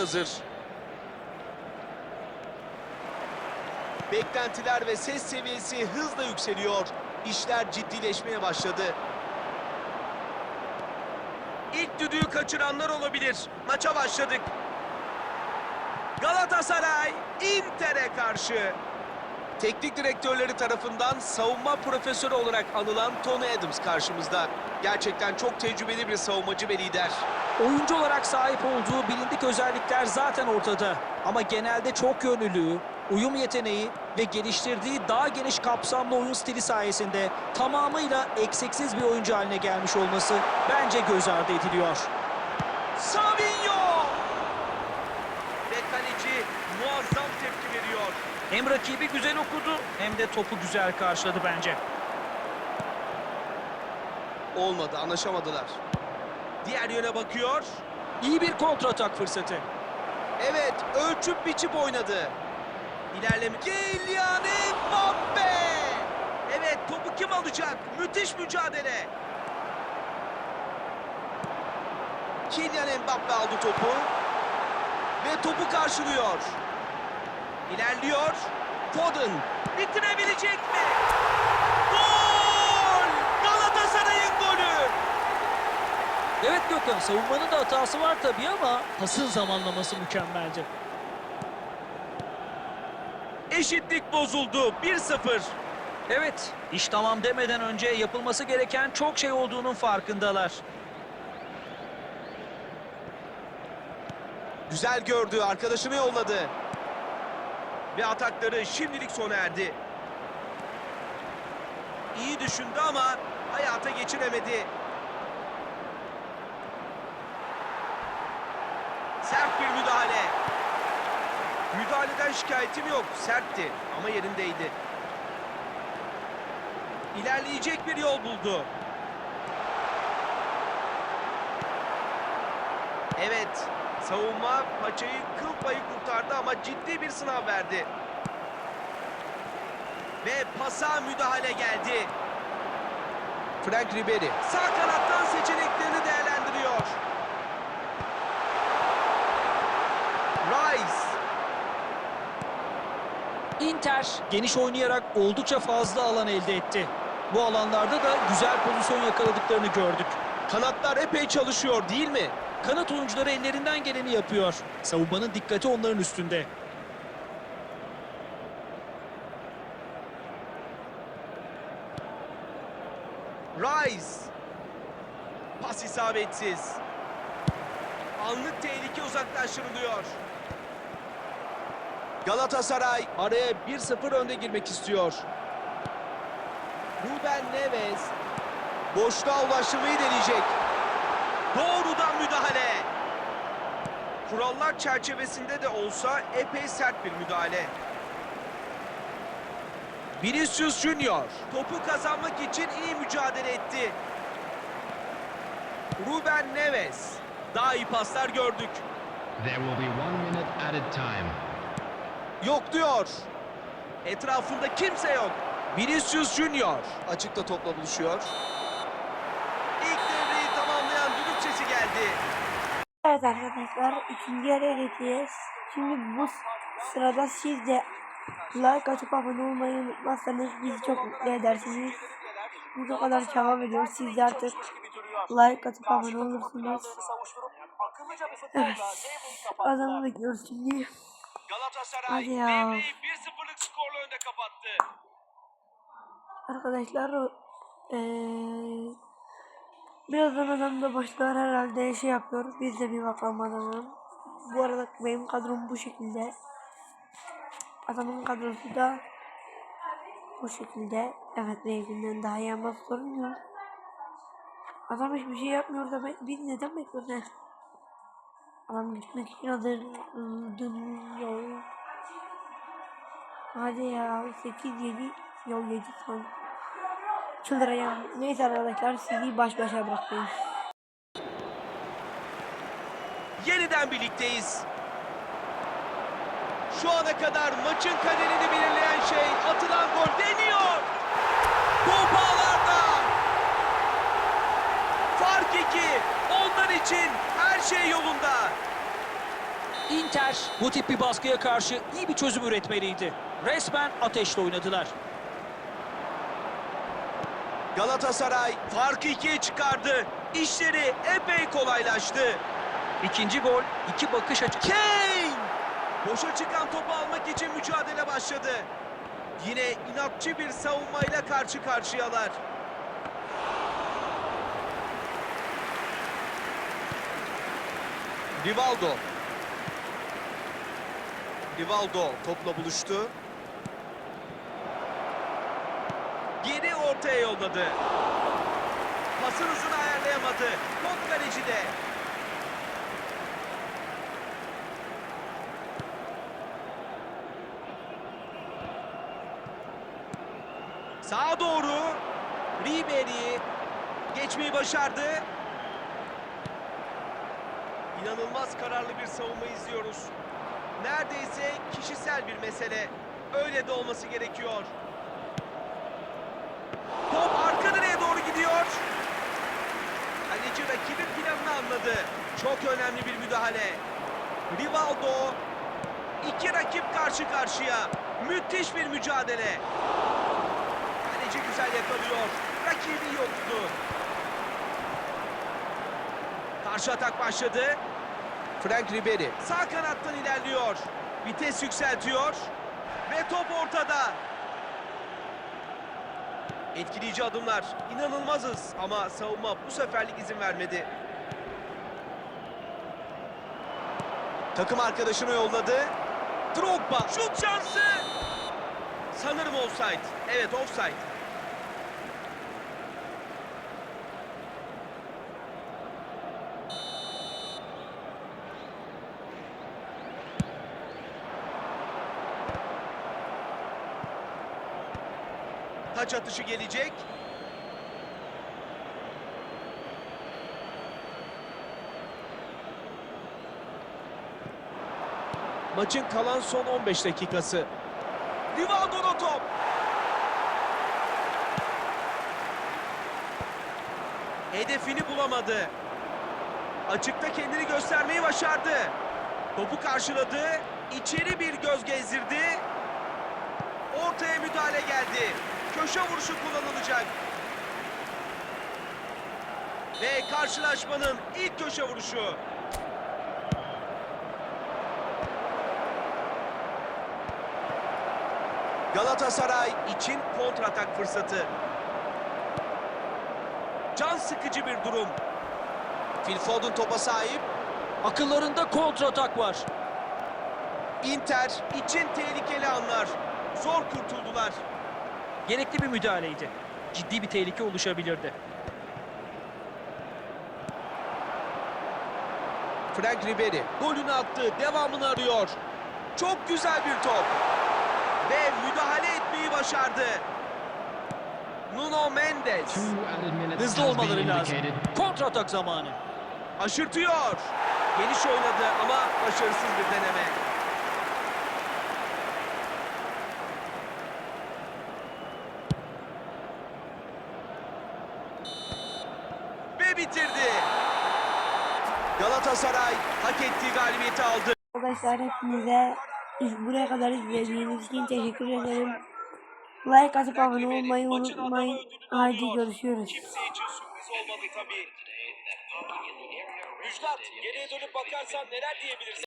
hazır. Beklentiler ve ses seviyesi hızla yükseliyor. İşler ciddileşmeye başladı. İlk düdüğü kaçıranlar olabilir. Maça başladık. Galatasaray Inter'e karşı. Teknik direktörleri tarafından savunma profesörü olarak anılan Tony Adams karşımızda. Gerçekten çok tecrübeli bir savunmacı ve lider. Oyuncu olarak sahip olduğu bilindik özellikler zaten ortada. Ama genelde çok yönlülüğü, uyum yeteneği ve geliştirdiği daha geniş kapsamlı oyun stili sayesinde tamamıyla eksiksiz bir oyuncu haline gelmiş olması bence göz ardı ediliyor. Savinho! Ve kaleci muazzam tepki veriyor. Hem rakibi güzel okudu hem de topu güzel karşıladı bence. Olmadı, anlaşamadılar. Diğer yöne bakıyor. İyi bir kontratak fırsatı. Evet, ölçüp biçip oynadı. İlerleme. Kylian Mbappe! Evet, topu kim alacak? Müthiş mücadele. Kylian Mbappe aldı topu. Ve topu karşılıyor. İlerliyor. Foden. Bitirebilecek mi? Gol! Galatasaray'ın golü! Evet Gökhan savunmanın da hatası var tabii ama pasın zamanlaması mükemmeldi. Eşitlik bozuldu. 1-0. Evet, iş tamam demeden önce yapılması gereken çok şey olduğunun farkındalar. Güzel gördü, arkadaşını yolladı. Ve atakları şimdilik sona erdi. İyi düşündü ama hayata geçiremedi. Sert bir müdahale. Müdahaleden şikayetim yok. Sertti ama yerindeydi. İlerleyecek bir yol buldu. Evet, savunma paçayı kıl payı kurtardı ama ciddi bir sınav verdi. Ve pasa müdahale geldi. Frank Ribery sağ kanattan seçeneklerini değerlendiriyor. Rice Inter geniş oynayarak oldukça fazla alan elde etti. Bu alanlarda da güzel pozisyon yakaladıklarını gördük. kanatlar epey çalışıyor değil mi? Kanat oyuncuları ellerinden geleni yapıyor. Savunmanın dikkati onların üstünde. Rice. Pas isabetsiz. Anlık tehlike uzaklaştırılıyor. Galatasaray araya 1-0 önde girmek istiyor. Ruben Neves boşluğa ulaştırmayı deneyecek. Doğrudan müdahale. Kurallar çerçevesinde de olsa epey sert bir müdahale. Vinicius Junior topu kazanmak için iyi mücadele etti. Ruben Neves daha iyi paslar gördük. There will be one minute added time. Yok diyor. Etrafında kimse yok. Vinicius Junior açıkta topla buluşuyor. İlk devreyi tamamlayan düdük sesi geldi. Evet arkadaşlar ikinci yarıya geçeceğiz. Şimdi bu sırada siz de like atıp abone olmayı unutmazsanız bizi çok mutlu edersiniz. O kadar çaba veriyoruz. Siz de artık like atıp abone olursunuz. Evet. Adamı bekliyoruz şimdi. Galatasaray Hadi ya. devreyi 1-0'lık skorla önde kapattı. Arkadaşlar eee birazdan adam da başlar herhalde şey yapıyoruz. Biz de bir bakalım adamın. Bu arada benim kadrom bu şekilde. Adamın kadrosu da bu şekilde. Evet benimkinden daha iyi ama sorun yok. Adam hiçbir şey yapmıyor da ben, biz neden bekliyoruz? Adam gitmek için adı dönüyor. Hadi ya 8 7 yok 7 son. Çıldıracağım. Neyse arkadaşlar sizi baş başa bırakayım. Yeniden birlikteyiz. Şu ana kadar maçın kaderini belirleyen şey atılan gol deniyor. Top ağlarda. Fark iki. Onlar için her şey yolunda. Inter bu tip bir baskıya karşı iyi bir çözüm üretmeliydi. Resmen ateşle oynadılar. Galatasaray farkı ikiye çıkardı. İşleri epey kolaylaştı. İkinci gol iki bakış açı. Kane! Boşa çıkan topu almak için mücadele başladı. Yine inatçı bir savunmayla karşı karşıyalar. Rivaldo. Rivaldo topla buluştu. Geri ortaya yolladı. Pasın hızını ayarlayamadı. Top kalecide. Sağa doğru. Ribery geçmeyi başardı. İnanılmaz kararlı bir savunma izliyoruz. Neredeyse kişisel bir mesele. Öyle de olması gerekiyor. Top arka direğe doğru gidiyor. Kaleci rakibin planını anladı. Çok önemli bir müdahale. Rivaldo iki rakip karşı karşıya. Müthiş bir mücadele. Kaleci güzel yakalıyor. Rakibi yoktu. Karşı atak başladı. Frank Ribery sağ kanattan ilerliyor. Vites yükseltiyor. Ve top ortada. Etkileyici adımlar. İnanılmazız ama savunma bu seferlik izin vermedi. Takım arkadaşını yolladı. Drogba şut şansı. Sanırım offside. Evet offside. Taç atışı gelecek. Maçın kalan son 15 dakikası. Rivaldo'da top. Hedefini bulamadı. Açıkta kendini göstermeyi başardı. Topu karşıladı. İçeri bir göz gezdirdi. Ortaya müdahale geldi. Köşe vuruşu kullanılacak. Ve karşılaşmanın ilk köşe vuruşu. Galatasaray için kontratak fırsatı. Can sıkıcı bir durum. Phil Foden topa sahip. Akıllarında kontratak var. Inter için tehlikeli anlar. Zor kurtuldular. Gerekli bir müdahaleydi. Ciddi bir tehlike oluşabilirdi. Frank Ribery golünü attı. Devamını arıyor. Çok güzel bir top. Ve müdahale etmeyi başardı. Nuno Mendes Hızlı olmaları lazım. Kontratak zamanı. aşırtıyor. Geniş oynadı ama başarısız bir deneme. Ve bitirdi. Galatasaray hak ettiği galibiyeti aldı. Arkadaşlar hepinize iz- buraya kadar izlediğiniz için teşekkür ederim. Like atıp abone olmayı unutmayın. Haydi tabii. Müjdat, geriye dönüp bakarsan neler diyebilirsin?